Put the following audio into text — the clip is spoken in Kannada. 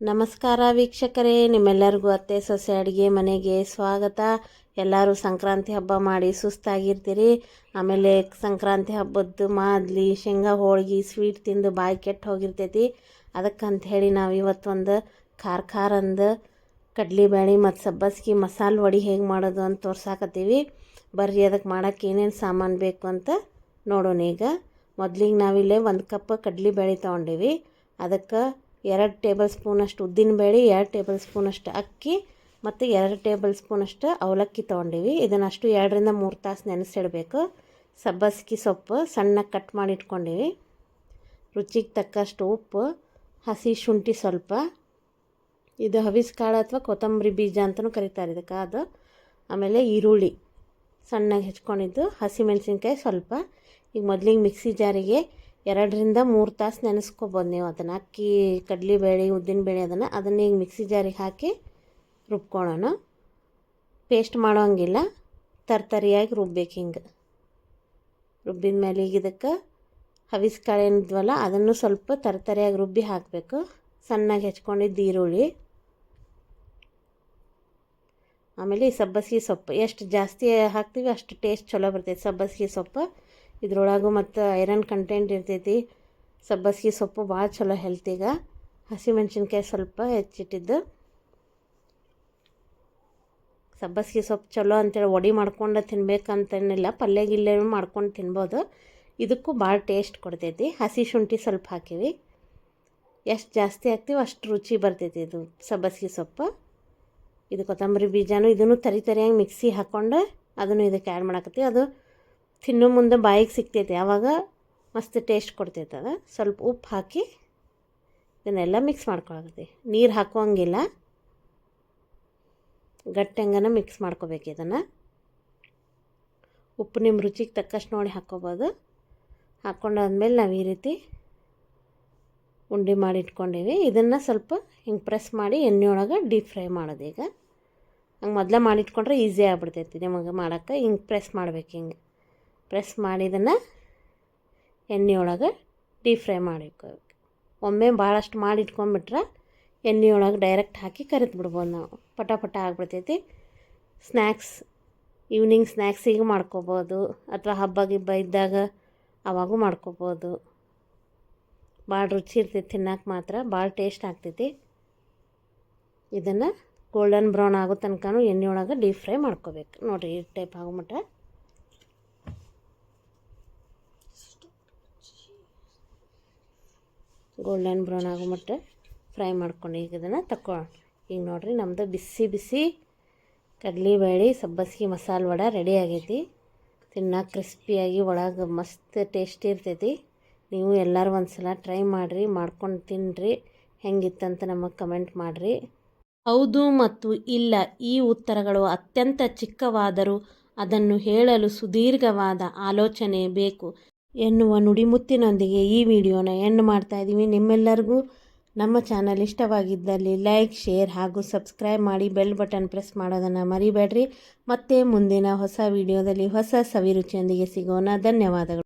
ನಮಸ್ಕಾರ ವೀಕ್ಷಕರೇ, ನಿಮ್ಮೆಲ್ಲರಿಗೂ ಅತ್ತೆ ಸೊಸೆ ಅಡುಗೆ ಮನೆಗೆ ಸ್ವಾಗತ. ಎಲ್ಲರೂ ಸಂಕ್ರಾಂತಿ ಹಬ್ಬ ಮಾಡಿ ಸುಸ್ತಾಗಿರ್ತೀರಿ. ಆಮೇಲೆ ಸಂಕ್ರಾಂತಿ ಹಬ್ಬದ್ದು ಮಾದ್ಲಿ, ಶೇಂಗಾ, ಹೋಳಿಗೆ, ಸ್ವೀಟ್ ತಿಂದು ಬಾಯಿ ಕೆಟ್ಟು ಹೋಗಿರ್ತೈತಿ. ಅದಕ್ಕಂತ ಹೇಳಿ ನಾವು ಇವತ್ತೊಂದು ಖಾರ ಖಾರಂದು ಬ್ಯಾಳಿ ಮತ್ತು ಸಬ್ಬಸ್ಗಿ ಮಸಾಲೆ ವಡಿ ಹೇಗೆ ಮಾಡೋದು ಅಂತ ತೋರ್ಸಾಕತ್ತೀವಿ. ಬರ್ರಿ ಅದಕ್ಕೆ ಮಾಡೋಕ್ಕೆ ಏನೇನು ಸಾಮಾನು ಬೇಕು ಅಂತ ನೋಡೋಣ ಈಗ. ಮೊದಲಿಗೆ ನಾವಿಲ್ಲೇ ಒಂದು ಕಪ್ ಕಡ್ಲಿಬೇಳೆ ತೊಗೊಂಡೀವಿ. ಅದಕ್ಕೆ ಎರಡು ಟೇಬಲ್ ಸ್ಪೂನಷ್ಟು ಉದ್ದಿನಬೇಳೆ ಎರಡು ಟೇಬಲ್ ಸ್ಪೂನಷ್ಟು ಅಕ್ಕಿ ಮತ್ತು ಎರಡು ಟೇಬಲ್ ಸ್ಪೂನಷ್ಟು ಅವಲಕ್ಕಿ ತೊಗೊಂಡಿವಿ. ಇದನ್ನಷ್ಟು ಎರಡರಿಂದ ಮೂರು ತಾಸು ನೆನೆಸಿಡಬೇಕು. ಸಬ್ಬಸ್ಗಿ ಸೊಪ್ಪು ಸಣ್ಣಗೆ ಕಟ್ ಮಾಡಿ ಇಟ್ಕೊಂಡಿವಿ. ರುಚಿಗೆ ತಕ್ಕಷ್ಟು ಉಪ್ಪು, ಹಸಿ ಶುಂಠಿ ಸ್ವಲ್ಪ. ಇದು ಹವಿಸ್ ಕಾಳು ಅಥವಾ ಕೊತ್ತಂಬರಿ ಬೀಜ ಅಂತಲೂ ಕರೀತಾರೆ ಇದಕ್ಕೆ. ಅದು ಆಮೇಲೆ ಈರುಳ್ಳಿ ಸಣ್ಣಗೆ ಹೆಚ್ಕೊಂಡಿದ್ದು ಹಸಿಮೆಣಸಿನ್ಕಾಯಿ ಸ್ವಲ್ಪ. ಈಗ ಮೊದಲಿಗೆ ಮಿಕ್ಸಿ ಜಾರಿಗೆ ಎರಡರಿಂದ ಮೂರು ತಾಸು ನೆನೆಸ್ಕೊಬೋದು ನೀವು ಅದನ್ನು. ಅಕ್ಕಿ, ಕಡಲೆಬೇಳೆ, ಉದ್ದಿನಬೇಳೆ ಅದನ್ನು ಅದನ್ನು ಈಗ ಮಿಕ್ಸಿ ಜಾರಿಗೆ ಹಾಕಿ ರುಬ್ಕೊಳ್ಳೋಣ. ಪೇಸ್ಟ್ ಮಾಡೋಂಗಿಲ್ಲ ತರ್ತರಿಯಾಗಿ ರುಬ್ಬೇಕು ಹಿಂಗೆ. ರುಬ್ಬಿದ ಮೇಲೆ ಈಗ ಇದಕ್ಕೆ ಹವಿಸ್ ಕಾಳು ಏನಿದ್ವಲ್ಲ ಅದನ್ನು ಸ್ವಲ್ಪ ತರ್ತರಿಯಾಗಿ ರುಬ್ಬಿ ಹಾಕಬೇಕು. ಸಣ್ಣಗೆ ಹೆಚ್ಕೊಂಡಿದ್ದು ಈರುಳ್ಳಿ. ಆಮೇಲೆ ಈ ಸಬ್ಬಸಿಗೆ ಸೊಪ್ಪು. ಎಷ್ಟು ಜಾಸ್ತಿ ಹಾಕ್ತೀವಿ ಅಷ್ಟು ಟೇಸ್ಟ್ ಚಲೋ ಬರ್ತೈತೆ. ಸಬ್ಬಸಿಗೆ ಸೊಪ್ಪು. ಇದ್ರೊಳಗೂ ಮತ್ತು ಐರನ್ ಕಂಟೆಂಟ್ ಇರ್ತೈತಿ. ಸಬ್ಬಸ್ಗೆ ಸೊಪ್ಪು ಭಾಳ ಚಲೋ ಹೆಲ್ತಿಗೆ ಹಸಿಮೆಣ್ಸಿನ್ಕಾಯಿ ಸ್ವಲ್ಪ ಹೆಚ್ಚಿಟ್ಟಿದ್ದು. ಸಬ್ಬಸ್ಗೆ ಸೊಪ್ಪು ಚಲೋ ಅಂತೇಳಿ ಒಡಿ ಮಾಡ್ಕೊಂಡು ತಿನ್ಬೇಕಂತೇನಿಲ್ಲ. ಪಲ್ಯ ಗಿಲ್ಯ ಮಾಡ್ಕೊಂಡು ತಿನ್ಬೋದು. ಇದಕ್ಕೂ ಭಾಳ ಟೇಸ್ಟ್ ಕೊಡ್ತೈತಿ. ಹಸಿ ಶುಂಠಿ ಸ್ವಲ್ಪ ಹಾಕಿವಿ. ಎಷ್ಟು ಜಾಸ್ತಿ ಹಾಕ್ತೀವಿ ಅಷ್ಟು ರುಚಿ ಬರ್ತೈತಿ ಇದು ಸಬ್ಬಸ್ಗೆ ಸೊಪ್ಪು. ಇದು ಕೊತ್ತಂಬರಿ ಬೀಜನೂ ಇದನ್ನು ತರಿ ತರಿಯಾಗಿ ಮಿಕ್ಸಿ ಹಾಕ್ಕೊಂಡು ಅದನ್ನು ಇದಕ್ಕೆ ಆ್ಯಡ್ ಮಾಡಾಕತ್ತೀವಿ. ಅದು ತಿನ್ನೋ ಮುಂದೆ ಬಾಯಿಗೆ ಸಿಗ್ತೈತೆ, ಆವಾಗ ಮಸ್ತ್ ಟೇಸ್ಟ್ ಕೊಡ್ತೈತದ ಸ್ವಲ್ಪ ಉಪ್ಪು ಹಾಕಿ ಇದನ್ನೆಲ್ಲ ಮಿಕ್ಸ್ ಮಾಡ್ಕೊಳತ್ತೆ ನೀರು ಹಾಕೋಂಗಿಲ್ಲ ಗಟ್ಟಂಗನ ಮಿಕ್ಸ್ ಮಾಡ್ಕೋಬೇಕು ಇದನ್ನು. ಉಪ್ಪು ನಿಮ್ಮ ರುಚಿಗೆ ತಕ್ಕಷ್ಟು ನೋಡಿ ಹಾಕ್ಕೋಬೋದು ಹಾಕ್ಕೊಂಡಾದ್ಮೇಲೆ ನಾವು ಈ ರೀತಿ ಉಂಡೆ ಮಾಡಿ ಇಟ್ಕೊಂಡೀವಿ. ಇದನ್ನು ಸ್ವಲ್ಪ ಹಿಂಗೆ ಪ್ರೆಸ್ ಮಾಡಿ ಎಣ್ಣೆ ಒಳಗೆ ಡೀಪ್ ಫ್ರೈ ಮಾಡೋದು ಈಗ. ಹಂಗೆ ಮೊದಲೇ ಮಾಡಿಟ್ಕೊಂಡ್ರೆ ಈಸಿ ಆಗ್ಬಿಡ್ತೈತಿ. ನಿಮಗೆ ಮಾಡೋಕ್ಕೆ ಹಿಂಗೆ ಪ್ರೆಸ್ ಮಾಡ್ಬೇಕು ಹಿಂಗೆ. ಪ್ರೆಸ್ ಮಾಡಿದನ್ನು ಎಣ್ಣೆಯೊಳಗೆ ಡೀಪ್ ಫ್ರೈ ಮಾಡಿಕೋಬೇಕು ಒಮ್ಮೆ ಭಾಳಷ್ಟು ಮಾಡಿ ಇಟ್ಕೊಂಡ್ಬಿಟ್ರೆ ಎಣ್ಣೆಯೊಳಗೆ ಡೈರೆಕ್ಟ್ ಹಾಕಿ ಕರಿತು ಬಿಡ್ಬೋದು ನಾವು. ಪಟ ಪಟ ಆಗ್ಬಿಡ್ತೈತಿ. ಸ್ನ್ಯಾಕ್ಸ್, ಈವ್ನಿಂಗ್ ಸ್ನ್ಯಾಕ್ಸಿಗೆ ಮಾಡ್ಕೋಬೋದು. ಅಥವಾ ಹಬ್ಬ ಗಿಬ್ಬ ಇದ್ದಾಗ ಅವಾಗೂ ಮಾಡ್ಕೋಬೋದು. ಭಾಳ ರುಚಿ ಇರ್ತೈತಿ ತಿನ್ನಕ್ಕೆ ಮಾತ್ರ. ಭಾಳ ಟೇಸ್ಟ್ ಆಗ್ತೈತಿ. ಇದನ್ನು ಗೋಲ್ಡನ್ ಬ್ರೌನ್ ಆಗೋ ತನಕನೂ ಎಣ್ಣೆ ಒಳಗೆ ಡೀಪ್ ಫ್ರೈ ಮಾಡ್ಕೋಬೇಕು. ನೋಡಿರಿ ಈ ಟೈಪ್ ಆಗೋ ಮಟ್ಟ ಗೋಲ್ಡನ್ ಬ್ರೌನ್ ಆಗೋ ಮಟ್ಟ ಫ್ರೈ ಮಾಡ್ಕೊಂಡು ಈಗ ಇದನ್ನು ತಗೊಳ್ಳೋಣ ಈಗ ನೋಡಿರಿ ನಮ್ಮದು ಬಿಸಿ ಬಿಸಿ ಕಡಲೆಬೇಳೆ ಸಬ್ಬಸಿಗೆ ಮಸಾಲೆ ವಡ ರೆಡಿ ಆಗೈತಿ. ತಿನ್ನೋಕೆ ಕ್ರಿಸ್ಪಿಯಾಗಿ ಒಳಗೆ ಮಸ್ತ್ ಟೇಸ್ಟ್ ಇರ್ತೈತಿ. ನೀವು ಎಲ್ಲರೂ ಒಂದು ಸಲ ಟ್ರೈ ಮಾಡಿರಿ, ಮಾಡ್ಕೊಂಡು ತಿನ್ನಿರಿ ಹೆಂಗಿತ್ತಂತ ನಮಗೆ ಕಮೆಂಟ್ ಮಾಡಿರಿ. ಹೌದು ಮತ್ತು ಇಲ್ಲ, ಈ ಉತ್ತರಗಳು ಅತ್ಯಂತ ಚಿಕ್ಕವಾದರೂ ಅದನ್ನು ಹೇಳಲು ಸುದೀರ್ಘವಾದ ಆಲೋಚನೆ ಬೇಕು. ಎನ್ನುವ ನುಡಿಮುತ್ತಿನೊಂದಿಗೆ ಈ ವಿಡಿಯೋನ ಎಂಡ್ ಮಾಡ್ತಾ ಇದ್ದೀವಿ. ನಿಮ್ಮೆಲ್ಲರಿಗೂ ನಮ್ಮ ಚಾನಲ್ ಇಷ್ಟವಾಗಿದ್ದಲ್ಲಿ ಲೈಕ್, ಶೇರ್ ಹಾಗೂ ಸಬ್ಸ್ಕ್ರೈಬ್ ಮಾಡಿ ಬೆಲ್ ಬಟನ್ ಪ್ರೆಸ್ ಮಾಡೋದನ್ನು ಮರಿಬೇಡ್ರಿ. ಮತ್ತೆ ಮುಂದಿನ ಹೊಸ ವಿಡಿಯೋದಲ್ಲಿ ಹೊಸ ಸವಿರುಚಿಯೊಂದಿಗೆ ಸಿಗೋಣ. ಧನ್ಯವಾದಗಳು.